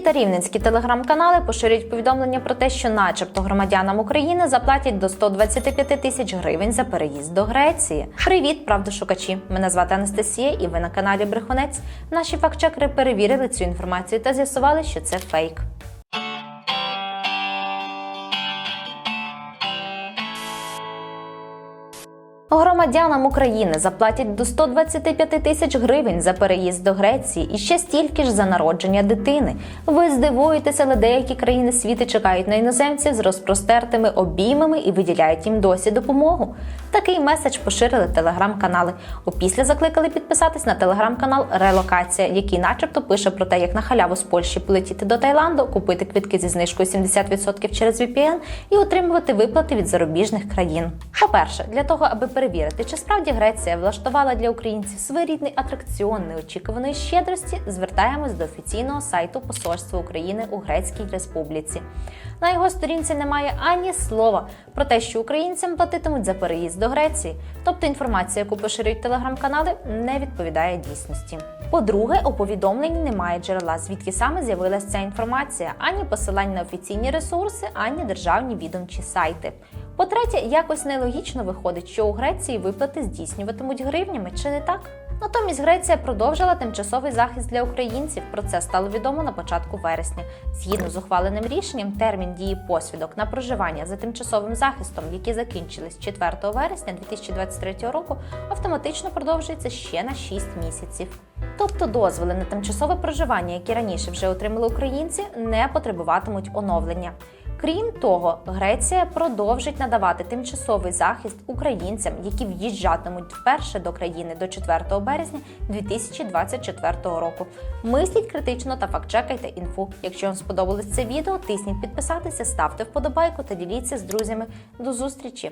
та рівненські телеграм-канали поширюють повідомлення про те, що, начебто, громадянам України заплатять до 125 тисяч гривень за переїзд до Греції. Привіт, правдошукачі! Мене звати Анастасія, і ви на каналі Брехунець. Наші фактчекери перевірили цю інформацію та з'ясували, що це фейк. Громадянам України заплатять до 125 тисяч гривень за переїзд до Греції і ще стільки ж за народження дитини. Ви здивуєтеся, але деякі країни світу чекають на іноземців з розпростертими обіймами і виділяють їм досі допомогу. Такий меседж поширили телеграм-канали. Опісля закликали підписатись на телеграм-канал Релокація, який, начебто, пише про те, як на халяву з Польщі полетіти до Таїланду, купити квитки зі знижкою 70% через VPN і отримувати виплати від зарубіжних країн. По-перше, для того, аби перевірити, чи справді Греція влаштувала для українців своєрідний атракціон неочікуваної щедрості, звертаємось до офіційного сайту Посольства України у Грецькій Республіці. На його сторінці немає ані слова про те, що українцям платитимуть за переїзд до Греції. Тобто інформація, яку поширюють телеграм-канали, не відповідає дійсності. По-друге, у повідомленні немає джерела, звідки саме з'явилася ця інформація, ані посилань на офіційні ресурси, ані державні відомчі сайти. По-третє, якось нелогічно виходить, що у Греції виплати здійснюватимуть гривнями, чи не так? Натомість Греція продовжила тимчасовий захист для українців. Про це стало відомо на початку вересня. Згідно з ухваленим рішенням, термін дії посвідок на проживання за тимчасовим захистом, які закінчились 4 вересня 2023 року, автоматично продовжується ще на 6 місяців. Тобто дозволи на тимчасове проживання, які раніше вже отримали українці, не потребуватимуть оновлення. Крім того, Греція продовжить надавати тимчасовий захист українцям, які в'їжджатимуть вперше до країни до 4 березня 2024 року. Мисліть критично та фактчекайте інфу. Якщо вам сподобалось це відео, тисніть підписатися, ставте вподобайку та діліться з друзями. До зустрічі!